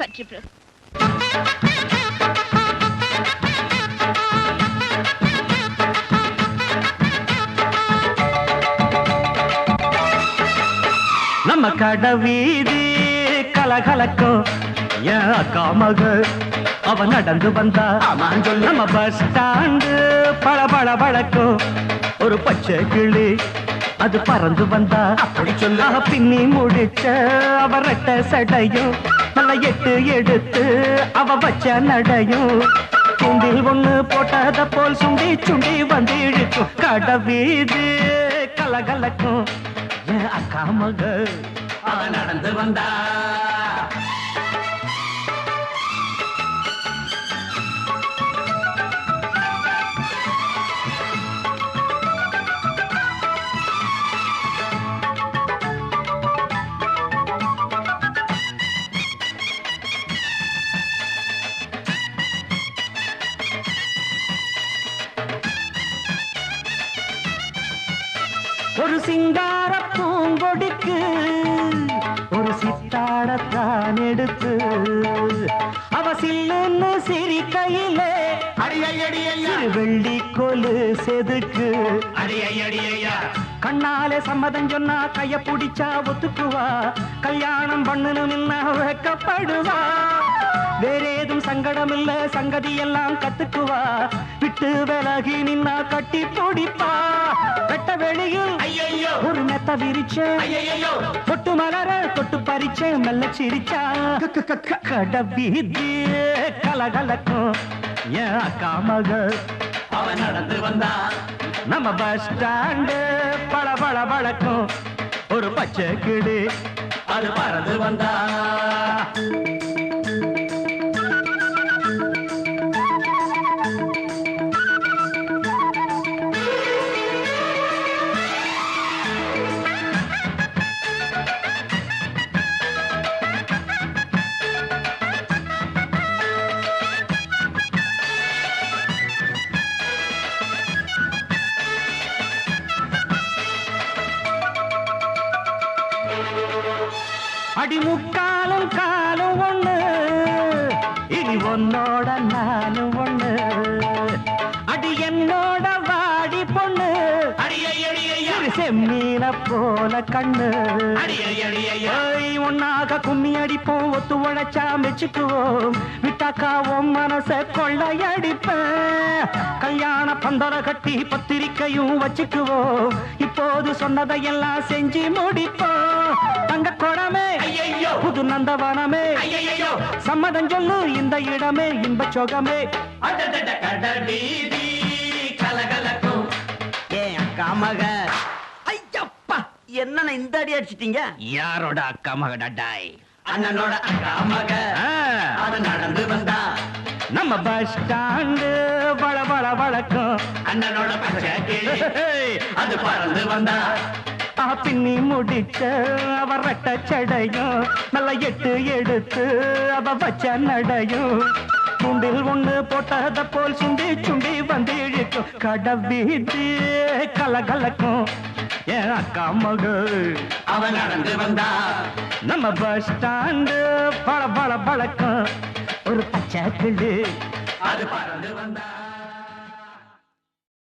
கட்சி ப்ரோ நம்ம கட வீதி கலகலக்கும் என் அக்கா மக அவ நடந்து வந்தா. நம்ம பஸ் ஸ்டாண்டு பள பள பழக்கும் ஒரு பச்சை கிளி அது பறந்து வந்தா. அப்படி சொல்ல. பின்னி முடிச்ச அவ ரெட்ட சடையும் தலையிட்டு எடுத்து அவ வச்ச நடையும். துண்டில் ஒண்ணு போட்டத போல் சுண்டி சுண்டி வந்து இழுக்கும் கட வீதி கலகலக்கும். என் அக்கா மகள் அவ நடந்து வந்தா. ஒரு சிங்கார பூங்கொடிக்கு ஒரு சித்தாடத்தான் எடுத்து. அவ சில்லுன்னு சிரிக்கையிலே வெள்ளி கொலு செதுக்கு. கண்ணாலே சம்மதம் சொன்னா கைய புடிச்சா ஒத்துக்குவா. கல்யாணம் பண்ணணும்னா வைக்கப்படுவா வேற ஏதும் சங்கடம் இல்ல சங்கதி எல்லாம் கத்துக்குவா. விட்டு விலகி நின்னா கட்டி பிடிப்பா வெட்ட வெளியில் ஒரு மெத்த விரிச்சேன் தொட்டு மலர தொட்டு பறிச்சேன் மெல்ல சிரிச்சா. கட வீதி கலகலக்கும். என் அக்கா மக அவ நடந்து வந்தா. நம்ம பஸ் ஸ்டாண்டு பள பள பழக்கும் ஒரு பச்சை கிளி. அது பறந்து வந்தா. அடி முக்காலும் காலும் ஒண்ணு. இனி உன்னோட நானும் ஒண்ணு. அடி என்னோட வாடி பொண்ணு. செம்மீன போல கண்ணு. ஒன்னாக கும்மி அடிப்போம் ஒத்து உழைச்சா மெச்சுக்குவோம். விட்டாக்கா உன் மனச கொள்ளையடிப்பேன். கல்யாண பந்தல கட்டி பத்திரிக்கையும் வச்சுக்குவோம். இப்போது சொன்னதையெல்லாம் செஞ்சு முடிப்போம். தங்க குடமே புது நந்தவனமே. சம்மதம் சொல்லு இந்த இடமே இன்ப சொகமே. ஏன் அக்கா மக. ஐயப்பா என்ன இந்த அடி அடிச்சிட்டீங்க? யாரோட அக்கா மகடாய் அண்ணனோட அக்கா மக. அவ நடந்து வந்தா. நம்ம பஸ் ஸ்டாண்டு வள வழக்கம். அண்ணனோட அது பறந்து வந்தா. பின்னி முடிச்ச அவ ரெட்ட சடையும் நல்ல எட்டு எடுத்து அவ வச்ச நடையும். துண்டில் ஒண்ணு போட்டத போல் சுண்டி சுண்டி வந்து இழுக்கும். கட வீதி கலகலக்கும். என் அக்கா மக அவ நடந்து வந்தா. நம்ம பஸ் ஸ்டாண்டு பள பள பழக்கம் ஒரு பச்சை கிளி. அது பறந்து வந்தா.